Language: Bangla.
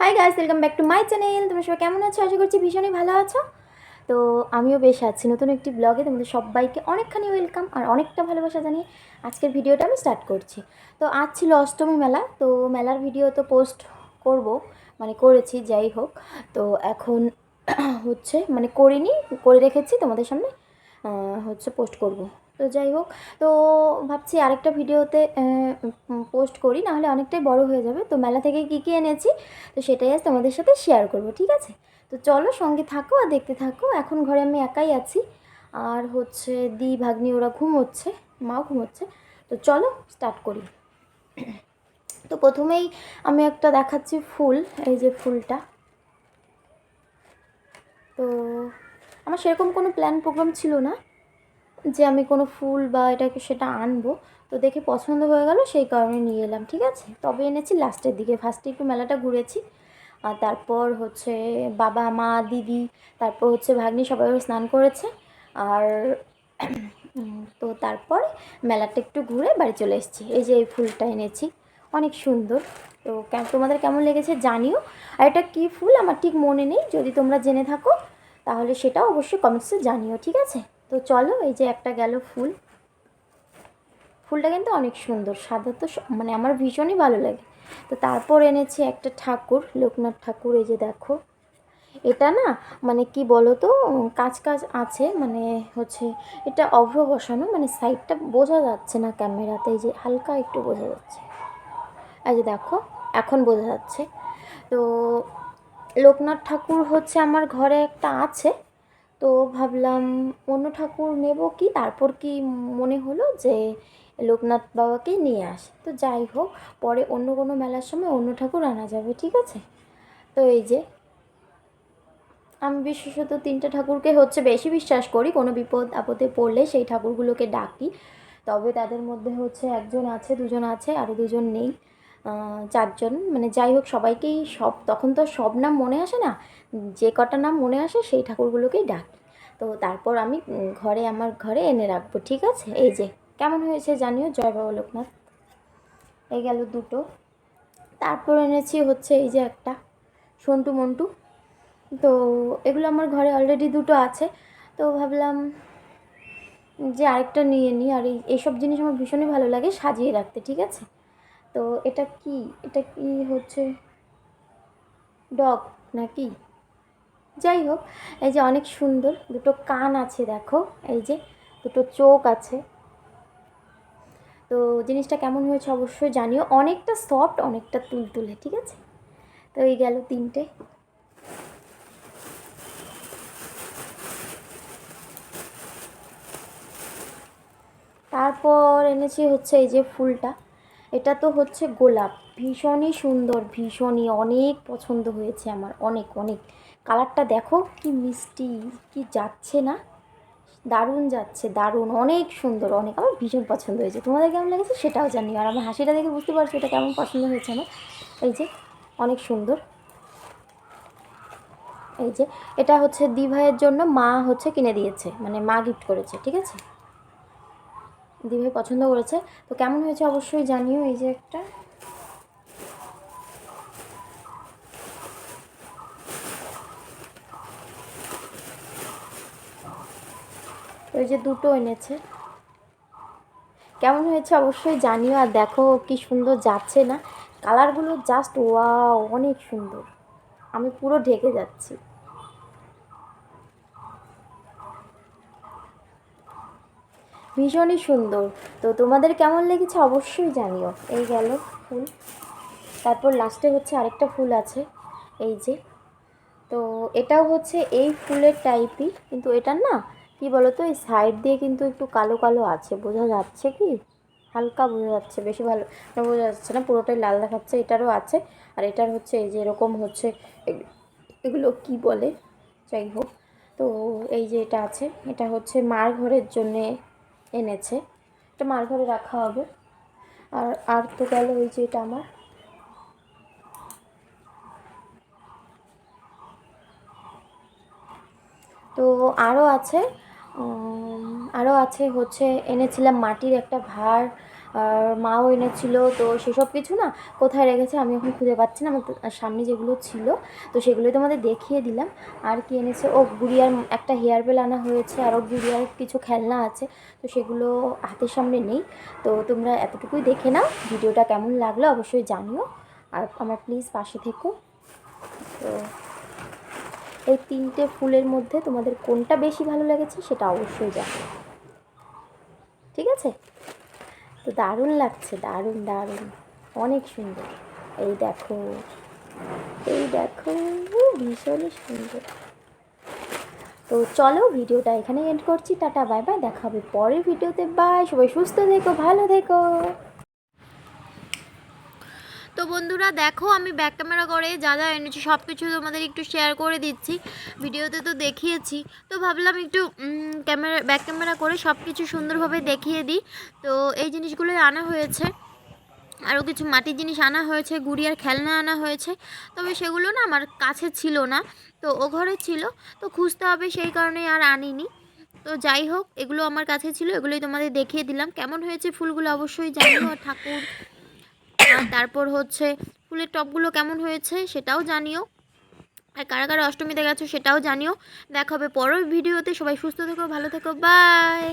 Hi guys welcome back to my channel তোমরা সবাই কেমন আছো? আশা করছি ভীষণই ভালো আছো। তো আমিও বেশ আছি নতুন একটি ব্লগে তোমাদের সবাইকে অনেকখানি ওয়েলকাম আর অনেকটা ভালোবাসা জানিয়ে আজকের ভিডিওটা আমি স্টার্ট করছি। তো আজ ছিল অষ্টমী মেলা, তো মেলার ভিডিও তো পোস্ট করব মানে করেছি, যাই হোক। তো এখন হচ্ছে মানে করিনি, করে রেখেছি তোমাদের সামনে হচ্ছে পোস্ট করব। তো যাই হোক, তো ভাবছি আরেকটা ভিডিওতে পোস্ট করি, নাহলে অনেকটাই বড় হয়ে যাবে। তো মেলা থেকে কী কী এনেছি, তো সেটাই আজ তোমাদের সাথে শেয়ার করব, ঠিক আছে? তো চলো সঙ্গে থাকো আর দেখতে থাকো, এখন ঘরে আমি একাই আছি। আর হচ্ছে দি, ভাগ্নি, ওরা ঘুমোচ্ছে, মাও ঘুমোচ্ছে। তো চলো স্টার্ট করি। তো প্রথমেই আমি একটা দেখাচ্ছি ফুল, এই যে ফুলটা। তো আমার সেরকম কোনো প্ল্যান প্রোগ্রাম ছিল না। যে আমি কোনো ফুল বা এটাকে সেটা আনব। তো দেখে পছন্দ হয়ে গেল, সেই কারণে নিয়ে এলাম, ঠিক আছে? তবে এনেছি লাস্টের দিকে, ফার্স্টে একটু মেলাটা ঘুরেছি। আর তারপর হচ্ছে বাবা, মা, দিদি, তারপর হচ্ছে ভাগ্নি সবাই স্নান করেছে। আর তো তারপর মেলাটা একটু ঘুরে বাড়ি চলে এসেছি। এই যে এই ফুলটা এনেছি, অনেক সুন্দর। তো তোমাদের কেমন লেগেছে জানিও। আর এটা কী ফুল? আমার ঠিক মনে নেই। যদি তোমরা জেনে থাকো, তাহলে সেটাও অবশ্যই কমেন্টসে জানিও, ঠিক আছে? তো চলো, এই যে একটা গেল ফুল। ফুলটা কিন্তু অনেক সুন্দর, সাদা তো মানে আমার ভীষণই ভালো লাগে। তো তারপর এনেছি একটা ঠাকুর, লোকনাথ ঠাকুর, এই যে দেখো। এটা না মানে কি বলো তো কাজ কাজ আছে মানে হচ্ছে এটা অভ্র বসানো মানে সাইডটা বোঝা যাচ্ছে না ক্যামেরাতে এই যে হালকা একটু বোঝা যাচ্ছে। এই যে দেখো, এখন বোঝা যাচ্ছে। তো লোকনাথ ঠাকুর হচ্ছে আমার ঘরে একটা আছে তো ভাবলাম অন্য ঠাকুর নেব কি? তারপর কি মনে হলো যে লোকনাথ বাবাকে নিয়ে আসি। তো যাই হোক, পরে অন্য কোনো মেলার সময় অন্য ঠাকুর আনা যাবে, ঠিক আছে? তো এই যে, আমি বিশেষত তিনটে ঠাকুরকে হচ্ছে বেশি বিশ্বাস করি। কোনো বিপদ, আপদে পড়লে সেই ঠাকুরগুলোকে ডাকি। তবে তাদের মধ্যে হচ্ছে একজন আছে, দুজন আছে, আরও দুজন নেই। চারজন মানে যাই হোক সবাইকেই সব, তখন তো সব নাম মনে আসে না। যে কটা নাম মনে আসে সেই ঠাকুরগুলোকেই ডাকি। তো তারপর আমি ঘরে, আমার ঘরে এনে রাখব, ঠিক আছে? এই যে, কেমন হয়েছে জানিও? জয় বাবা লোকনাথ। এই গেল দুটো। তারপর এনেছি হচ্ছে এই যে একটা, সন্টু মন্টু। তো এগুলো আমার ঘরে অলরেডি দুটো আছে। তো ভাবলাম যে আরেকটা নিয়ে নিই, আর এই, এইসব জিনিস আমার ভীষণই ভালো লাগে সাজিয়ে রাখতে, ঠিক আছে? তো এটা কি? এটা কি হচ্ছে? ডগ নাকি? যাই হোক, এই যে অনেক সুন্দর দুটো কান আছে দেখো, এই যে দুটো চোখ আছে। তো জিনিসটা কেমন হয়েছে অবশ্যই জানিও, অনেকটা সফট অনেকটা তুলতুলে, ঠিক আছে? তো এই গেল তিনটে। তারপর এনেছি হচ্ছে এই যে ফুলটা। এটা তো হচ্ছে গোলাপ। ভীষণই সুন্দর, ভীষণই অনেক পছন্দ হয়েছে আমার, অনেক অনেক। কালারটা দেখো, কি মিষ্টি, কি যাচ্ছে না? দারুণ যাচ্ছে, দারুণ, অনেক সুন্দর, অনেক। আমার ভীষণ পছন্দ হয়েছে। তোমাদের কেমন লেগেছে সেটাও জানি, আর আমার হাসিটা দেখে বুঝতে পারছ এটা কেমন পছন্দ হয়েছে আমার। এই যে, অনেক সুন্দর। এই যে, এটা হচ্ছে দি ভাইয়ের জন্য মা হচ্ছে কিনে দিয়েছে মানে মা গিফট করেছে, ঠিক আছে? দিভাই পছন্দ করেছে। তো কেমন হয়েছে অবশ্যই জানিও এই যে একটা। ওই যে দুটো এনেছে। কেমন হয়েছে অবশ্যই জানিও আর দেখো কি সুন্দর যাচ্ছে না। কালারগুলো জাস্ট ওয়াও অনেক সুন্দর। আমি পুরো ঢেকে যাচ্ছি। ভীষণই সুন্দর। তো তোমাদের কেমন লেগেছে অবশ্যই জানিও। এই গেল ফুল। তারপর লাস্টে হচ্ছে আরেকটা ফুল আছে, এই যে। তো এটাও হচ্ছে এই ফুলের টাইপই, কিন্তু এটা না, কি বলো তো এই সাইড দিয়ে কিন্তু একটু কালো কালো আছে। বোঝা যাচ্ছে কি? হালকা বোঝা যাচ্ছে, বেশি ভালো বোঝা যাচ্ছে না, পুরোটাই লাল দেখাচ্ছে, এটারও আছে। আর এটার হচ্ছে এই যে এরকম হচ্ছে এগুলো কি বলে? যাই হোক। তো এই যে এটা আছে, এটা হচ্ছে মার ঘরের জন্যে এনেছে। এটা মার ঘরে রাখা হবে। আর আর তো গেল ওই যে এটা আমার। তো আরও আছে আরও আছে হচ্ছে এনেছিলাম মাটির একটা ভার। মাও এনেছিল, তো সেসব কিছু না কোথায় রেখেছে আমি এখন খুঁজে পাচ্ছি না। আমার সামনে যেগুলো ছিল, তো সেগুলোই তোমাদের দেখিয়ে দিলাম। আর কি এনেছে? ও গুড়িয়ার একটা হেয়ার বেল আনা হয়েছে, আরও গুড়িয়ার কিছু খেলনা আছে, তো সেগুলো হাতের সামনে নেই। তো তোমরা এতটুকুই দেখে নাও, ভিডিওটা কেমন লাগল অবশ্যই জানিও। আর আমার প্লিজ পাশে থেকো। তো এই তিনটে ফুলের মধ্যে তোমাদের কোনটা বেশি ভালো লেগেছে সেটা অবশ্যই জানো ঠিক আছে? তো দারুণ লাগছে, দারুণ দারুণ। অনেক সুন্দর। এই দেখো এই দেখো ভীষণই সুন্দর। তো চলো ভিডিওটা এখানে এন্ড করছি। টাটা, বাই বাই, দেখা হবে পরের ভিডিওতে। বাই, সবাই সুস্থ থেকো, ভালো থেকো। তো বন্ধুরা দেখো আমি ব্যাক ক্যামেরা করে যা যা এনেছি সব কিছু তোমাদের একটু শেয়ার করে দিচ্ছি। ভিডিওতে তো দেখিয়েছি। তো ভাবলাম একটু ক্যামেরা ব্যাক ক্যামেরা করে সব কিছু সুন্দরভাবে দেখিয়ে দিই। তো এই জিনিসগুলোই আনা হয়েছে। আরও কিছু মাটির জিনিস আনা হয়েছে গুড়িয়ার খেলনা আনা হয়েছে। তবে সেগুলো না আমার কাছে ছিল না। তো ও ঘরে ছিল। তো খুঁজতে হবে সেই কারণে আর আনিনি। তো যাই হোক, এগুলো আমার কাছে ছিল, এগুলোই তোমাদের দেখিয়ে দিলাম। কেমন হয়েছে ফুলগুলো অবশ্যই জানিও ঠাকুর। তারপর হচ্ছে ফুলের টপগুলো কেমন হয়েছে সেটাও জানিও। আর কারা কারা অষ্টমীতে গেছো সেটাও জানিও। দেখা হবে পরের ভিডিওতে। সবাই সুস্থ থেকো, ভালো থেকো বাই